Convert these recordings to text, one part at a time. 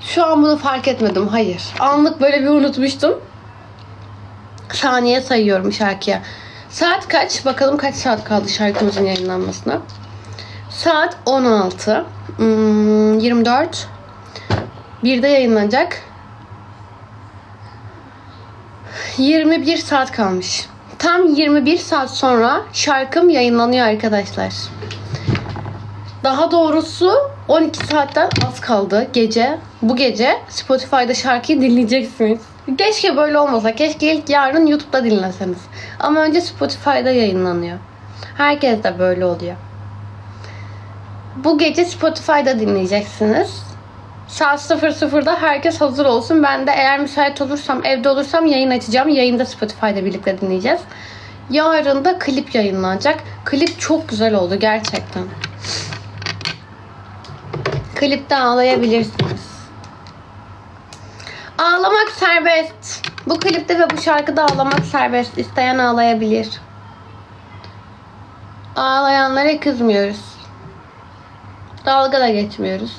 Şu an bunu fark etmedim. Hayır. Anlık böyle bir unutmuştum. Saniye sayıyorum şarkıya. Saat kaç? Bakalım kaç saat kaldı şarkımızın yayınlanmasına. Saat 16. Hmm, 24. Bir de yayınlanacak. 21 saat kalmış. Tam 21 saat sonra şarkım yayınlanıyor arkadaşlar. Daha doğrusu 12 saatten az kaldı gece. Bu gece Spotify'da şarkıyı dinleyeceksiniz. Keşke böyle olmasa. Keşke ilk yarın YouTube'da dinleseniz. Ama önce Spotify'da yayınlanıyor. Herkes de böyle oluyor. Bu gece Spotify'da dinleyeceksiniz. Saat 00'da herkes hazır olsun. Ben de eğer müsait olursam, evde olursam yayın açacağım. Yayında Spotify'da birlikte dinleyeceğiz. Yarın da klip yayınlanacak. Klip çok güzel oldu gerçekten. Klipte ağlayabilirsiniz. Ağlamak serbest. Bu klipte ve bu şarkıda ağlamak serbest. İsteyen ağlayabilir. Ağlayanlara kızmıyoruz. Dalga da geçmiyoruz.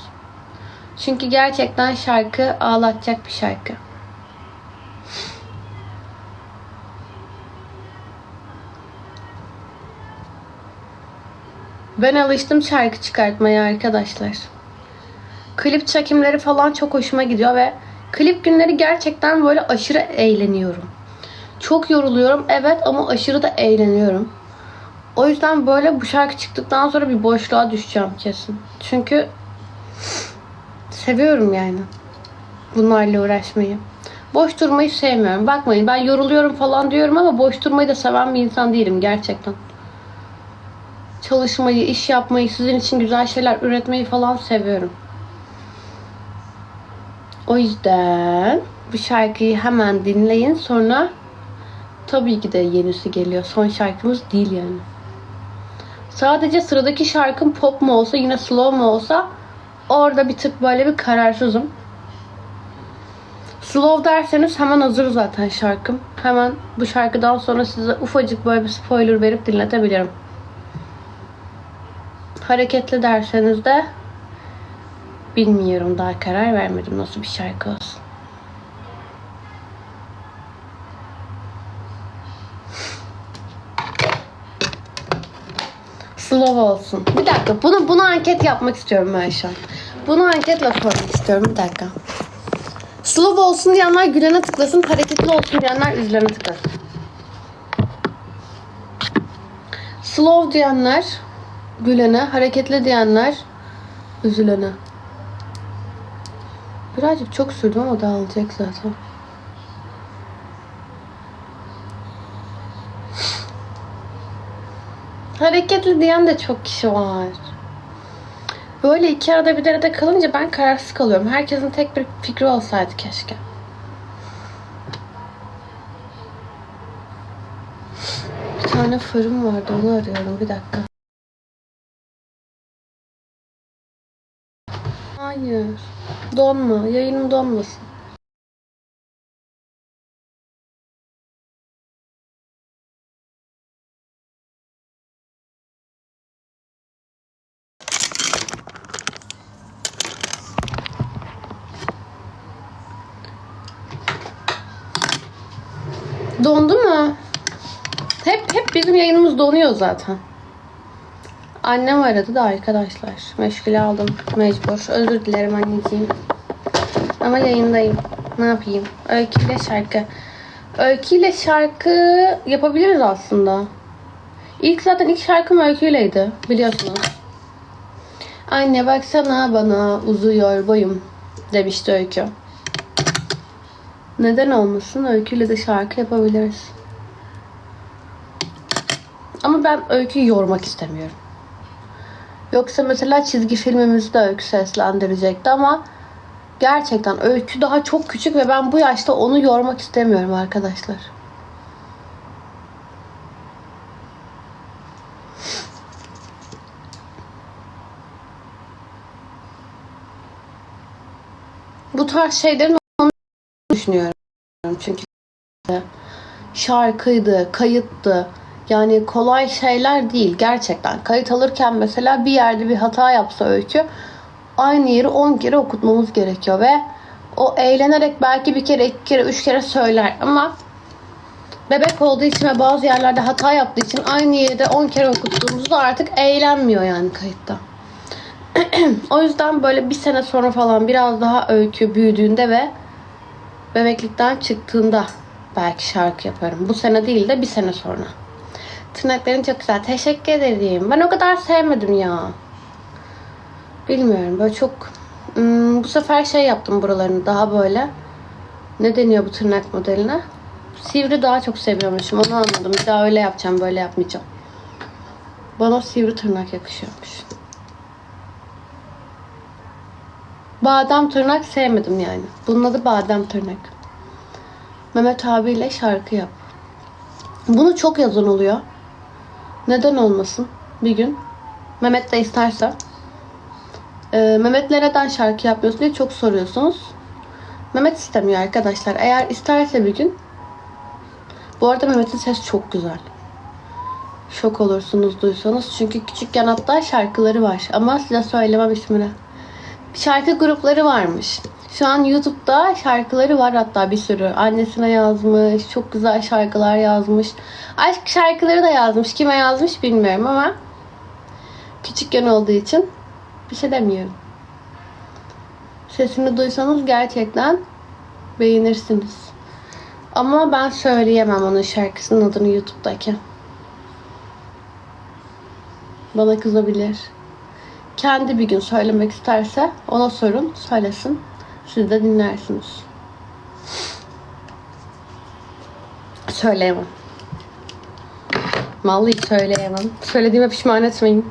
Çünkü gerçekten şarkı ağlatacak bir şarkı. Ben alıştım şarkı çıkartmaya arkadaşlar. Klip çekimleri falan çok hoşuma gidiyor ve klip günleri gerçekten böyle aşırı eğleniyorum. Çok yoruluyorum evet ama aşırı da eğleniyorum. O yüzden böyle bu şarkı çıktıktan sonra bir boşluğa düşeceğim kesin. Çünkü seviyorum yani bunlarla uğraşmayı. Boş durmayı sevmiyorum. Bakmayın ben yoruluyorum falan diyorum ama boş durmayı da seven bir insan değilim gerçekten. Çalışmayı, iş yapmayı, sizin için güzel şeyler üretmeyi falan seviyorum. O yüzden bu şarkıyı hemen dinleyin. Sonra tabii ki de yenisi geliyor. Son şarkımız değil yani. Sadece sıradaki şarkım pop mu olsa yine slow mu olsa orada bir tık böyle bir kararsızım. Slow derseniz hemen hazır zaten şarkım. Hemen bu şarkıdan sonra size ufacık böyle bir spoiler verip dinletebilirim. Hareketli derseniz de bilmiyorum daha karar vermedim nasıl bir şarkı olsun. Slow olsun. Bir dakika bunu bunu anket yapmak istiyorum ben şu an. Bunu anketle sormak istiyorum bir dakika. Slow olsun diyenler gülene tıklasın, hareketli olsun diyenler üzülene tıklasın. Slow diyenler gülene, hareketli diyenler üzülene. Birazcık çok sürdüm ama dağılacak zaten. Hareketli diyen de çok kişi var. Böyle iki arada bir derede kalınca ben kararsız kalıyorum. Herkesin tek bir fikri olsaydı keşke. Bir tane fırın vardı onu arıyorum bir dakika. Hayır. Donma. Yayınım donmasın. Dondu mu? Hep hep bizim yayınımız donuyor zaten. Annem aradı da arkadaşlar. Meşgule aldım. Mecbur. Özür dilerim anneciğim. Ama yayındayım. Ne yapayım? Öyküyle şarkı. Öyküyle şarkı yapabiliriz aslında. İlk zaten ilk şarkım öyküyleydi. Biliyorsunuz. Anne baksana bana uzuyor boyum demişti öykü. Neden olmasın? Öyküyle de şarkı yapabiliriz. Ama ben öyküyü yormak istemiyorum. Yoksa mesela çizgi filmimizi de öykü seslendirecekti ama gerçekten öykü daha çok küçük ve ben bu yaşta onu yormak istemiyorum arkadaşlar. Bu tarz şeylerin düşünüyorum. Çünkü şarkıydı, kayıttı. Yani kolay şeyler değil gerçekten. Kayıt alırken mesela bir yerde bir hata yapsa öykü aynı yeri 10 kere okutmamız gerekiyor ve o eğlenerek belki bir kere, iki kere, üç kere söyler ama bebek olduğu için ve bazı yerlerde hata yaptığı için aynı yeri de 10 kere okuttuğumuzda artık eğlenmiyor yani kayıtta. o yüzden böyle bir sene sonra falan biraz daha öykü büyüdüğünde ve bebeklikten çıktığında belki şarkı yaparım. Bu sene değil de bir sene sonra. Tırnakların çok güzel. Teşekkür ederim. Ben o kadar sevmedim ya. Bilmiyorum. Böyle çok Hmm, bu sefer şey yaptım buralarını daha böyle. Ne deniyor bu tırnak modeline? Sivri daha çok seviyormuşum. Onu anladım. Bir daha öyle yapacağım böyle yapmayacağım. Bana sivri tırnak yakışıyormuş. Badem tırnak sevmedim yani. Bunun adı badem tırnak. Mehmet abiyle şarkı yap. Bunu çok yazan oluyor neden olmasın bir gün Mehmet de isterse ee, Mehmet'le neden şarkı yapmıyorsun diye çok soruyorsunuz. Mehmet istemiyor arkadaşlar. Eğer isterse bir gün bu arada Mehmet'in sesi çok güzel. Şok olursunuz duysanız. Çünkü küçükken hatta şarkıları var. Ama size söylemem ismini. Şarkı grupları varmış. Şu an YouTube'da şarkıları var hatta bir sürü. Annesine yazmış. Çok güzel şarkılar yazmış. Aşk şarkıları da yazmış. Kime yazmış bilmiyorum ama küçükken olduğu için bir şey demiyorum. Sesini duysanız gerçekten beğenirsiniz. Ama ben söyleyemem onun şarkısının adını YouTube'daki. Bana kızabilir. Kendi bir gün söylemek isterse ona sorun, söylesin. Siz de dinlersiniz. Söyleyemem. Vallahi söyleyemem. Söylediğime pişman etmeyin.